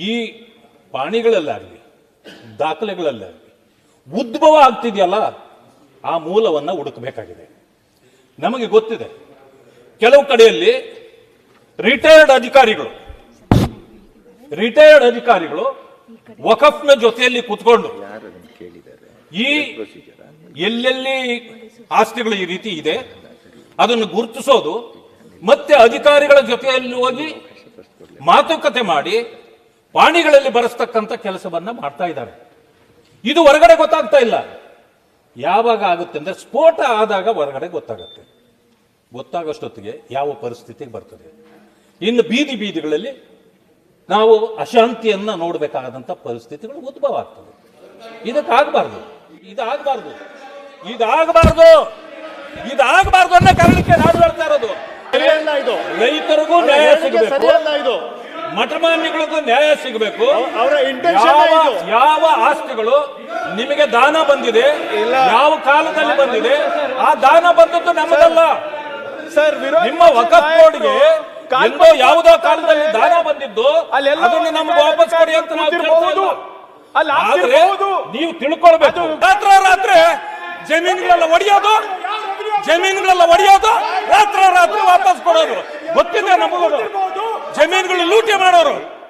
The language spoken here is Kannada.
ಈ ಪಾಣಿಗಳಲ್ಲಾಗಲಿ ದಾಖಲೆಗಳಲ್ಲಾಗಲಿ ಉದ್ಭವ ಆಗ್ತಿದೆಯಲ್ಲ ಆ ಮೂಲವನ್ನು ಹುಡುಕಬೇಕಾಗಿದೆ. ನಮಗೆ ಗೊತ್ತಿದೆ ಕೆಲವು ಕಡೆಯಲ್ಲಿ ರಿಟೈರ್ಡ್ ಅಧಿಕಾರಿಗಳು ರಿಟೈರ್ಡ್ ಅಧಿಕಾರಿಗಳು ವಕಫ್ನ ಜೊತೆಯಲ್ಲಿ ಕೂತ್ಕೊಂಡು ಈ ಎಲ್ಲೆಲ್ಲಿ ಆಸ್ತಿಗಳು ಈ ರೀತಿ ಇದೆ ಅದನ್ನು ಗುರುತಿಸೋದು ಮತ್ತೆ ಅಧಿಕಾರಿಗಳ ಜೊತೆಯಲ್ಲಿ ಹೋಗಿ ಮಾತುಕತೆ ಮಾಡಿ ಪಾಣಿಗಳಲ್ಲಿ ಬರೆಸ್ತಕ್ಕಂಥ ಕೆಲಸವನ್ನು ಮಾಡ್ತಾ ಇದ್ದಾರೆ. ಇದು ಹೊರಗಡೆ ಗೊತ್ತಾಗ್ತಾ ಇಲ್ಲ. ಯಾವಾಗ ಆಗುತ್ತೆ ಅಂದರೆ ಸ್ಫೋಟ ಆದಾಗ ಹೊರಗಡೆ ಗೊತ್ತಾಗುತ್ತೆ. ಗೊತ್ತಾಗೋಷ್ಟೊತ್ತಿಗೆ ಯಾವ ಪರಿಸ್ಥಿತಿಗೆ ಬರ್ತದೆ. ಇನ್ನು ಬೀದಿ ಬೀದಿಗಳಲ್ಲಿ ನಾವು ಅಶಾಂತಿಯನ್ನು ನೋಡಬೇಕಾದಂಥ ಪರಿಸ್ಥಿತಿಗಳು ಉದ್ಭವ ಆಗ್ತದೆ. ಇದಕ್ಕಾಗಬಾರ್ದು. ಇದಾಗಬಾರ್ದು. ಇದಾಗಬಾರ್ದು. ಇದಾಗಬಾರ್ದು ಅನ್ನೋ ಕಾರಣಕ್ಕೆ ನಾನು ಹೇಳ್ತಾ ಇರೋದು. ಸರಿಯಲ್ಲ ಇದು. ರೈತರಿಗೂ ನ್ಯಾಯ ಸಿಗಬೇಕು. ಸರಿಯಲ್ಲ ಇದು. ಮಠಮಾನ್ಯಗಳಿಗೂ ನ್ಯಾಯ ಸಿಗಬೇಕು ಅವರ ಇಂಟೆನ್ಷನ್ ಯಾವ ಆಸ್ತಿಗಳು ನಿಮಗೆ ದಾನ ಬಂದಿದೆ. ಯಾವ ಕಾಲದಲ್ಲಿ ಬಂದಿದೆ ಆ ದಾನ ಬಂದದ್ದು ನಮ್ಮದಲ್ಲ ಸರ್ ನಿಮ್ಮ ವಕಫ್ ಬೋರ್ಡ್ಗೆ ಎಂದೋ ಯಾವುದೋ ಕಾಲದಲ್ಲಿ ದಾನ ಬಂದಿದ್ದು ಅಲ್ಲೆಲ್ಲ ಅದನ್ನು ನಮ್ಗೆ ವಾಪಸ್ ಕೊಡಿ ಅಂತ ನಾವು. ಅಲ್ಲಿ ಆದ್ರೆ. ನೀವು ತಿಳ್ಕೊಳ್ಬೇಕು ರಾತ್ರ ರಾತ್ರಿ ಜಮೀನುಗಳೆಲ್ಲ ಒಡೆಯೋದು ಜಮೀನುಗಳೆಲ್ಲ ಒಡೆಯೋದು ರಾತ್ರ ರಾತ್ರಿ ವಾಪಸ್ ಕೊಡೋದು ಗೊತ್ತಿದೆ ನಮಗೂ ಜಮೀನುಗಳು ಲೂಟಿ ಮಾಡೋರು.